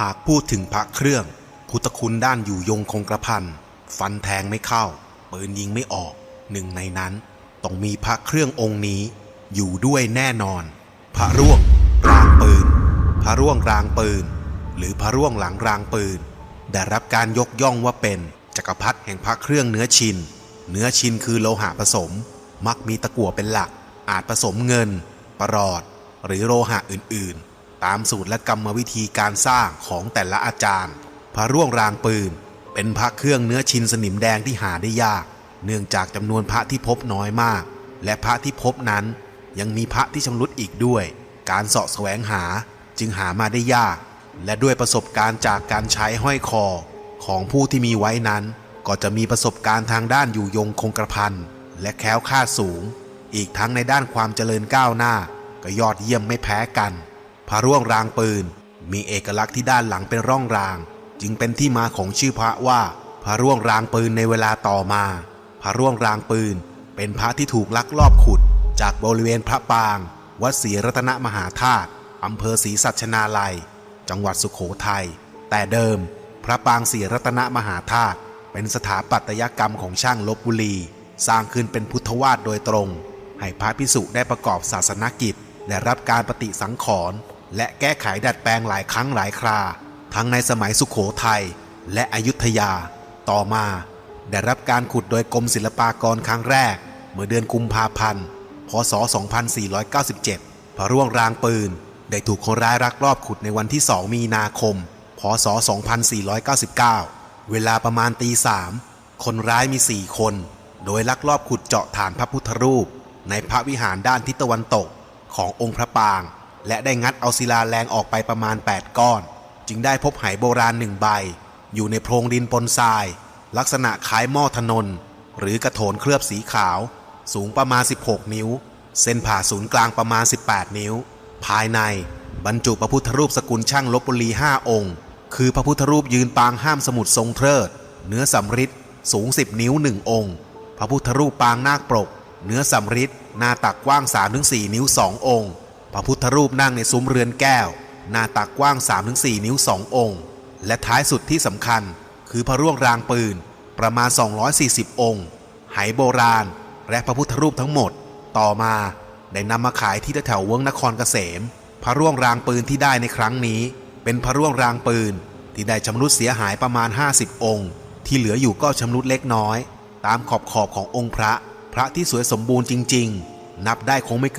หากพูดถึงพระเครื่อง พุทธคุณด้านอยู่ยงคงกระพันฟันแทงไม่เข้า ปืนยิงไม่ออกหนึ่งในนั้น ต้องมีพระเครื่ององค์นี้ อยู่ด้วยแน่นอน พระร่วงรางปืน พระร่วงรางปืน หรือพระร่วงหลังรางปืน ได้รับการยกย่องว่าเป็นจักรพรรดิแห่งพระเครื่องเนื้อชิน เนื้อชินคือโลหะผสม มักมีตะกั่วเป็นหลัก อาจผสมเงิน ประหลอด หรือโลหะอื่นๆ ตามสูตรและกรรมวิธีการสร้างของแต่ละอาจารย์ พระร่วงรางปืน เป็นพระเครื่องเนื้อชินสนิมแดงที่หาได้ยาก เนื่องจากจำนวนพระที่พบน้อยมาก และพระที่พบนั้น ยังมีพระที่ชำรุดอีกด้วย การเสาะแสวงหาจึงหามาได้ยาก และด้วยประสบการณ์จากการใช้ห้อยคอ ของผู้ที่มีไว้นั้น ก็จะมีประสบการณ์ทางด้านอยู่ยงคงกระพันและแคล้วคลาดสูง อีกทั้งในด้านความเจริญก้าวหน้า ก็ยอดเยี่ยมไม่แพ้กัน พระร่วงรางปืน มีเอกลักษณ์ที่ด้านหลังเป็นร่องราง จึงเป็นที่มาของชื่อพระว่า พระร่วงรางปืนในเวลาต่อมา พระร่วงรางปืน เป็นพระที่ถูกลักลอบขุด จากบริเวณพระปาง วัดศรีรัตนมหาธาตุอำเภอศรีสัชนาลัย จังหวัดสุขโขทัยแต่เดิม พระปางศรีรัตนมหาธาตุเป็นสถาปัตยกรรมของช่างลบบุรี สร้างขึ้นเป็นพุทธวาสโดยตรง ให้พระพิสุได้ประกอบศาสนกิจได้รับการปฏิสังขรณ์ และแก้ไขดัดแปลงหลายครั้งหลายครา ทั้งในสมัยสุขโขทัยและอยุธยา ต่อมา ได้รับการขุดโดยกรมศิลปากรครั้งแรก เมื่อเดือนกุมภาพันธ์ พศ 2497 พระร่วงรางปืน ได้ถูกคนร้ายรักรอบขุดในวันที่ 2 มีนาคม พศ 2499 เวลาประมาณตีสามคนร้ายมี 4 คน โดยลักลอบขุดเจาะฐานพระพุทธรูป ในพระวิหารด้านทิศตะวันตกขององค์พระปาง และได้งัดเอาศิลาแรงออกไปประมาณ 8 ก้อน จึงได้พบไหโบราณหนึ่งใบ อยู่ในโพรงดินปนทราย ลักษณะคล้ายหม้อถนน หรือกระโถนเคลือบสีขาว สูงประมาณ 16 นิ้ว เส้นผ่าศูนย์กลางประมาณ 18 นิ้ว ภายในบรรจุพระพุทธรูปสกุลช่างลบบุรี5องค์ คือพระพุทธรูปยืนปางห้ามสมุดทรงเทิด เนื้อสำริดสูง 10 นิ้ว1องค์ พระพุทธรูปปางนาคปรก เนื้อสำริดหน้าตักกว้าง 3-4 นิ้ว2องค์ พระพุทธรูปนั่งในซุ้มเรือนแก้ว หน้าตักกว้าง 3-4 นิ้ว2องค์ และท้ายสุดที่สำคัญ คือพระร่วงรางปืนประมาณ 240 องค์ ไหโบราณ และพระพุทธรูปทั้งหมด ต่อมาได้นำมาขายที่แถวๆเวงนครเกษม พระร่วงรางปืนที่ได้ในครั้งนี้ เป็นพระร่วงรางปืนที่ได้ชำรุดเสียหายประมาณ 50 องค์ ที่เหลืออยู่ก็ชำรุดเล็กน้อย ตามขอบขอบขององค์พระ พระที่สวยสมบูรณ์จริง ๆ นับได้คงไม่เกิน